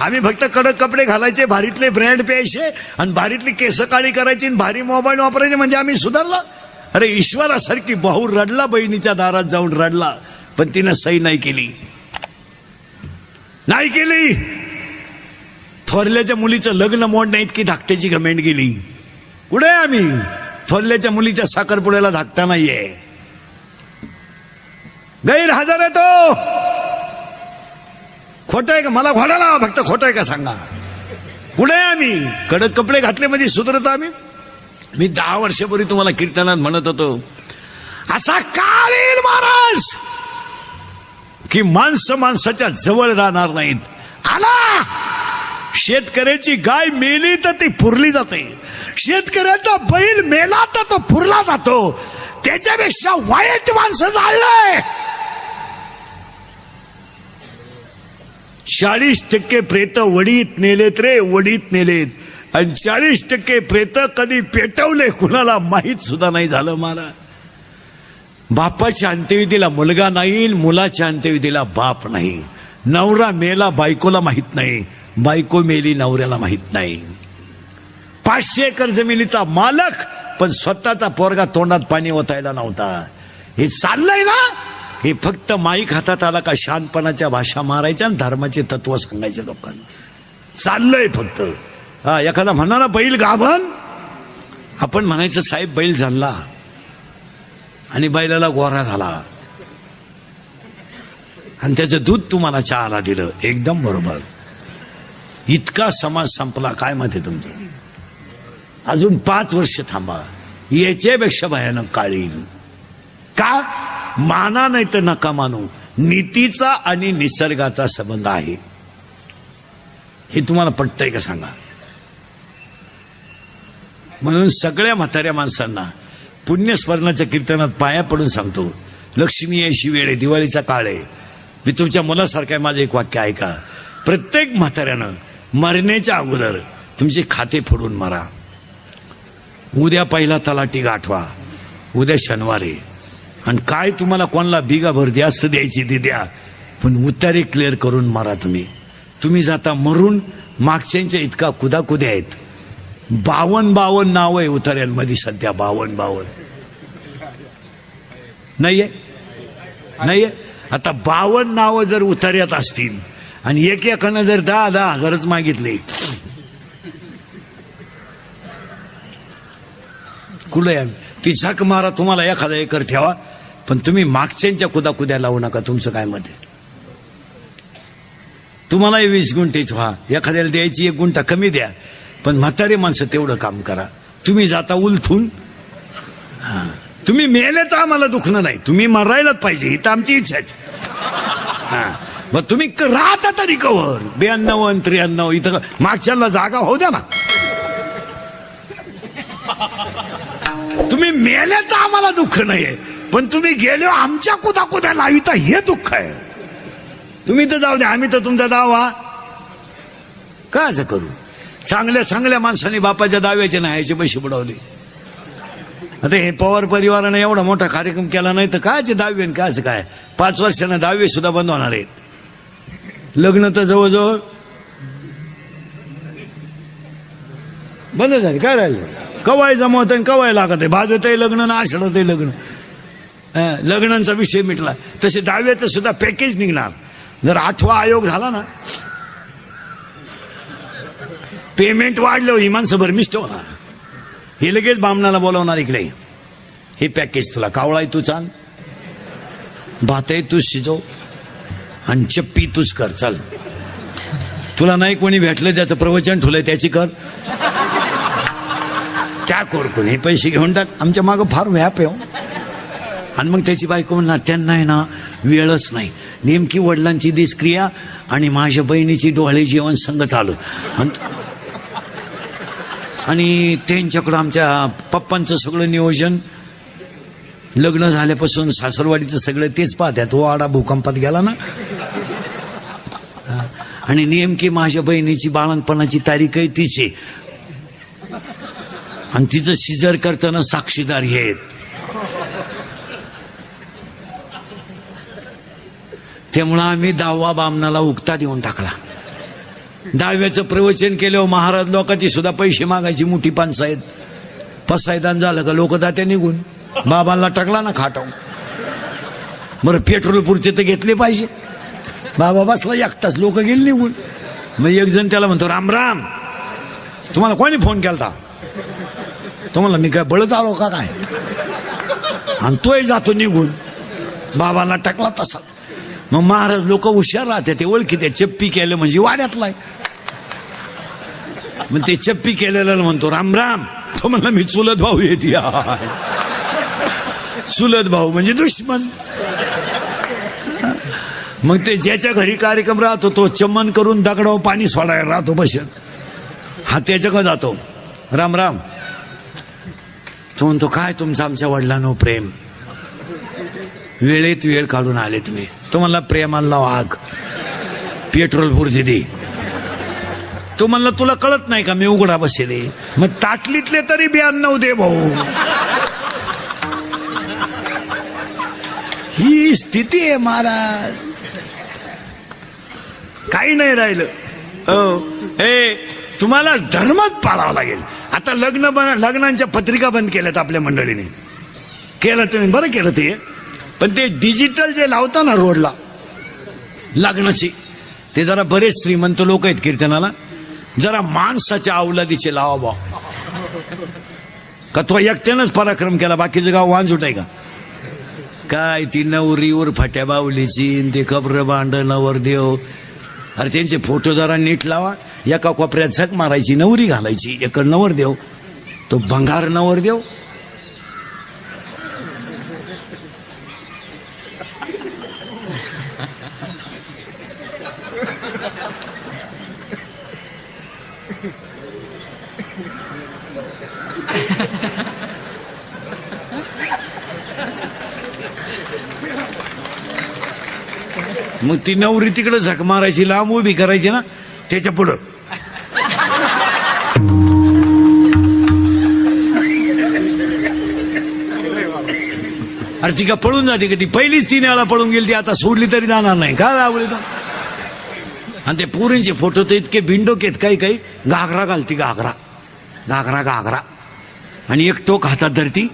आम्ही फक्त कडक कपडे घालायचे भारीतले ब्रँड प्यायचे आणि भारीतली केस काळी करायची आणि भारी मोबाईल वापरायचे म्हणजे आम्ही सुधारला. अरे ईश्वरासारखी भाऊ रडला बहिणीच्या दारात जाऊन रडला पण तिनं सही नाही केली. नाही केली. थोरल्याच्या मुलीचं लग्न मोडण्या इतकी धाकट्याची कमेंट गेली. कुठे आहे आम्ही? थोरल्याच्या मुलीच्या साखरपुड्याला धाकटा नाहीये. गैरहजर आहे तो. खोट आहे का? मला घोडा लावा फक्त. खोट आहे का सांगा? पुढे आम्ही कडक कपडे घातले म्हणजे सुधरत आम्ही. मी दहा वर्षापूर्वी तुम्हाला कीर्तनात म्हणत होतो असा काळ येईल महाराज की माणसं माणसाच्या जवळ राहणार नाहीत. आला! शेतकऱ्याची गाय मेली तर ती पुरली जाते. शेतकऱ्याचा बैल मेला तर तो पुरला जातो. त्याच्यापेक्षा वाईट माणसं जाळलंय. चाळीस टक्के प्रेत वडीत नेलेत रे वडीत नेलेत. आणि चाळीस टक्के प्रेत कधी पेटवले कुणाला माहीत सुद्धा नाही झालं मला. बापाच्या अंत्यविधीला मुलगा नाही मुलाच्या अंत्यविधीला बाप नाही. नवरा मेला बायकोला माहीत नाही. बायको मेली नवऱ्याला माहीत नाही. पाचशे एकर जमिनीचा मालक पण स्वतःचा पोरगा तोंडात पाणी ओतायला नव्हता. हे चाललंय ना? हे फक्त माईक हातात आला का शानपणाच्या भाषा मारायच्या आणि धर्माचे तत्व सांगायचे लोकांना. चाललंय फक्त. हा एखादा म्हणा बैल गाभण. आपण म्हणायचं साहेब बैल झाला. आणि बैलाला गोरा झाला. आणि त्याचं दूध तुम्हाला चहाला दिलं. एकदम बरोबर. इतका समाज संपला. काय माहिती तुमचं? अजून पाच वर्ष थांबा. याच्यापेक्षा भयानक काळी. का? माना नाही तर नका मानू. नीतीचा आणि निसर्गाचा संबंध आहे. हे तुम्हाला पटतंय का सांगा? म्हणून सगळ्या म्हाताऱ्या माणसांना पुण्यस्मरणाच्या कीर्तनात पाया पडून सांगतो लक्ष्मी अशी वेळ आहे दिवाळीचा काळ आहे. मी तुमच्या मुलासारखं माझं एक वाक्य ऐका. प्रत्येक म्हाताऱ्यानं मरण्याच्या अगोदर तुमचे खाते फोडून मारा. उद्या पहिला तलाटी गाठवा. उद्या शनिवारी आणि काय तुम्हाला कोणाला बिगा भर द्या असं द्यायची ती द्या. पण उत्तरे क्लिअर करून मारा तुम्ही. तुम्ही जाता मरून मागच्यांच्या इतका कुदाकुद्या आहेत. बावन बावन नाव आहे उतार्यांमध्ये सध्या बावन बावन. नाहीये? नाहीये? आता बावन नावं जर उतार्यात असतील आणि एक एकानं जर दहा दहा हजारच मागितले. कुलयान ती झक मारा तुम्हाला एखादा एकर ठेवा. पण तुम्ही मागच्यांच्या कुदाकुद्या लावू नका तुमचं काय मत आहे? तुम्हालाही वीस गुंठेच व्हा. एखाद्याला द्यायची एक गुंठा कमी द्या. पण म्हातारे माणसं तेवढं काम करा. तुम्ही जाता उलथून. हा. तुम्ही मेलेच आम्हाला दुखणं नाही. तुम्ही मरायलाच पाहिजे. ही तर आमची इच्छाच हा. मग तुम्ही राहता तरी कवर. ब्याण्णव आणि त्र्याण्णव इथं मागच्याला जागा होऊ द्या ना. तुम्ही मेल्याचं आम्हाला दुःख नाहीये पण तुम्ही गेलो आमच्या कुदा कुदा लाविता हे दुःख आहे. तुम्ही तर जाऊ द्या आम्ही तर तुमचा दावा. काच करू? चांगल्या चांगल्या माणसाने बापाच्या दाव्याचे नाहायचे पैसे बुडवले. आता हे पवार परिवाराने एवढा मोठा कार्यक्रम केला नाही तर कायचे दहावी आणि कायच काय? पाच वर्षानं दहावी सुद्धा बंद होणार आहेत. लग्न तर जवळजवळ बंद झाले काय राहिलं? कवाय जमवत आणि कवाय लागत आहे भाजत आहे लग्न ना आषाढत आहे लग्न. लग्नांचा विषय मिटला. तसे दहाव्याचं सुद्धा पॅकेज निघणार. जर आठवा आयोग झाला ना पेमेंट वाढलं ही माणसं भरमिष्ट होणार. हे लगेच बामणाला बोलावणार इकडे. हे पॅकेज तुला कावळाय तू चाल. भाताय तू तूच शिजव. आणि चप्पी तूच कर चल. तुला नाही कोणी भेटलं त्याचं प्रवचन ठुलंय त्याची कर. त्या कोरकून हे पैसे घेऊन टाक. आमच्या मागं फार व्याप आहे हो. आणि मग त्याची बायको म्हणणार त्यांना आहे ना वेळच नाही. नेमकी वडिलांची दिसक्रिया आणि माझ्या बहिणीची डोळे जेवण संघ आलं. आणि त्यांच्याकडं आमच्या पप्पांचं सगळं नियोजन लग्न झाल्यापासून सासरवाडीचं सगळं तेच पाहत्यात तो आडा भूकंपात गेला ना. आणि नेमकी माझ्या बहिणीची बाळणपणाची तारीख आहे आणि तिचं सिजर करताना साक्षीदार हे आहेत. त्यामुळं आम्ही दहावा बामणाला उगता देऊन टाकला. दहाव्याचं प्रवचन केल्यावर महाराज लोकांची सुद्धा पैसे मागायची मोठी पंचायत पसायदान झालं का लोक दात्या निघून. बाबांना टाकला ना खाटाव बरं पेट्रोल पुरते तर घेतले पाहिजे. बाबा बसला एकटाच लोक गेले निघून. मग एक जण त्याला म्हणतो राम राम. तुम्हाला कोणी फोन केलता? तुम्हाला मी काय बळत आलो का काय? आणि तोही जातो निघून. बाबाला टाकला तसा. मग महाराज लोक हुशार राहते ते ओळखी ते चप्पी केलं म्हणजे वाड्यातलाय मग ते चप्पी केलेलं म्हणतो राम राम. तो म्हणला मी चुलत भाऊ येते चुलत भाऊ म्हणजे दुश्मन. मग ते ज्याच्या घरी कार्यक्रम राहतो तो चमन करून दगडावर पाणी सोडायला राहतो बसत. हा त्याच्याकडे जातो. राम राम. तो म्हणतो काय तुमचं आमच्या वडिलांनो प्रेम? वेळेत वेळ काढून आले तुम्ही. तो म्हणला प्रेमाला वाघ पेट्रोल पुरते दे तो. म्हणला तुला कळत नाही का मी उघडा बसेले? मग ताटलीतले तरी ब्याण्णव दे भाऊ. ही स्थिती आहे महाराज. काही नाही राहिलं. हो. ए तुम्हाला धर्मच पाळावा लागेल. आता लग्न लग्नांच्या पत्रिका बंद केल्यात आपल्या मंडळीने. केलं तुम्ही? बरं केलं ते. पण ते डिजिटल जे लावता ना रोडला लग्नाची ते जरा बरेच श्रीमंत लोक आहेत कीर्तनाला. जरा माणसाच्या अवलादीचे लावा बा का तो एकट्यानंच पराक्रम केला बाकीचं गाव वांजूट आहे का? काय ती नवरीवर फाट्या बावलीची ते कब्र बांड नवरदेव अरे त्यांचे फोटो जरा नीट लावा. एका कोपऱ्यात झक मारायची नवरी घालायची एक नवरदेव तो भंगार नवरदेव मग ती नवरी तिकडे झक मारायची लांब उभी करायची ना त्याच्या पुढं. अरे ती का पळून जाते का ती? पहिलीच तीन वेळा पळून गेली ती आता सोडली तरी जाणार नाही. का आवडली तर? आणि ते पोरींचे फोटो तर इतके बिंडोक काही काही घागरा घालती घागरा. घागरा घागरा. आणि एक टोक हातात धरती.